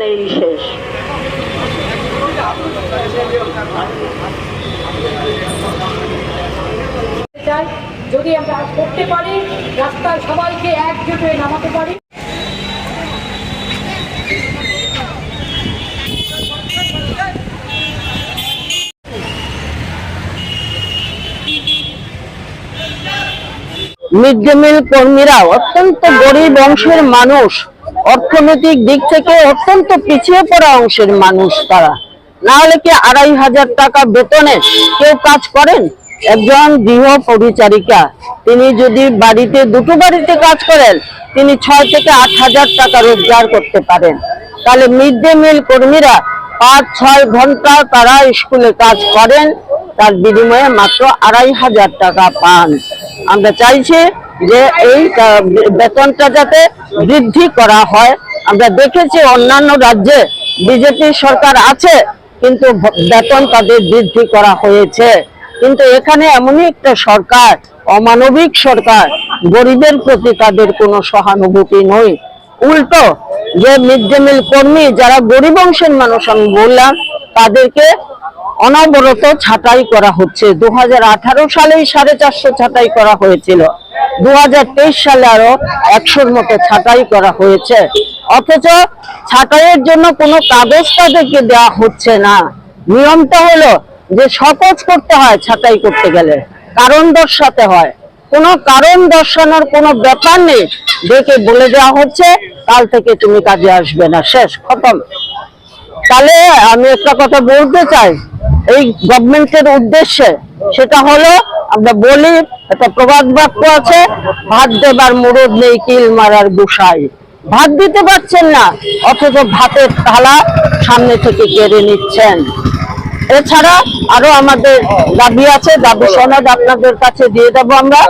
নেই শেষ। যদি আমরা করতে পারি রাস্তায় সবাইকে একজোট হয়ে নামাতে পারি। মিড ডে মিল কর্মীরা অত্যন্ত গরিব অংশের মানুষ। অর্থনৈতিক দিক থেকে অত্যন্ত পিছিয়ে পড়া অংশের মানুষ তারা। না হলে কি আড়াই হাজার টাকা বেতনে কেউ কাজ করেন? একজন গৃহ পরিচারিকা, তিনি যদি বাড়িতে, দুটো বাড়িতে কাজ করেন, তিনি ছয় থেকে আট হাজার টাকা রোজগার করতে পারেন। তাহলে মিড ডে মিল কর্মীরা পাঁচ, ছয় ঘণ্টা তারা স্কুলে কাজ করেন, তার বিনিময়ে মাত্র আড়াই হাজার টাকা পান। আমরা চাইছি যে এই বেতনটা যাতে বৃদ্ধি করা হয়। আমরা দেখেছি অন্যান্য রাজ্যে বিজেপি সরকার আছে, কিন্তু বেতন তাদের বৃদ্ধি করা হয়েছে। কিন্তু এখানে এমনই একটা সরকার, অমানবিক সরকার, গরিবের প্রতি তাদের কোনো সহানুভূতি নয়। উল্টো, যে মিড ডে মিল কর্মী যারা গরিব অংশের মানুষ, আমি বললাম, তাদেরকে অনবরত ছাঁটাই করা হচ্ছে। দু হাজার আঠারো সালেই সাড়ে চারশো ছাঁটাই করা হয়েছিল। দু হাজার তেইশ সালে আরও একশোর মতো ছাঁটাই করা হয়েছে। অথচ ছাঁটাইয়ের জন্য কোনো কাগজ তাদেরকে দেওয়া হচ্ছে না। নিয়মটা হলো যে সকজ করতে হয় ছাঁটাই করতে গেলে, কারণ দর্শাতে হয়। কোনো কারণ দর্শানোর কোনো ব্যাপার নেই, দেখে বলে দেওয়া হচ্ছে, কাল থেকে তুমি কাজে আসবে না, শেষ, খতম। তাহলে আমি একটা কথা বলতে চাই, এই গভর্নমেন্টের উদ্দেশ্যে, সেটা হলো আমরা বলি একটা প্রবাদ বাক্য আছে, ভাত দেবার মুরদ নেই কিল মারার গুসাই। ভাত দিতে পারছেন না, অথচ ভাতের থালা সামনে থেকে কেড়ে নিচ্ছেন। এছাড়া আরও আমাদের দাবি আছে, দাবি সনদ আপনাদের কাছে দিয়ে দেবো আমরা।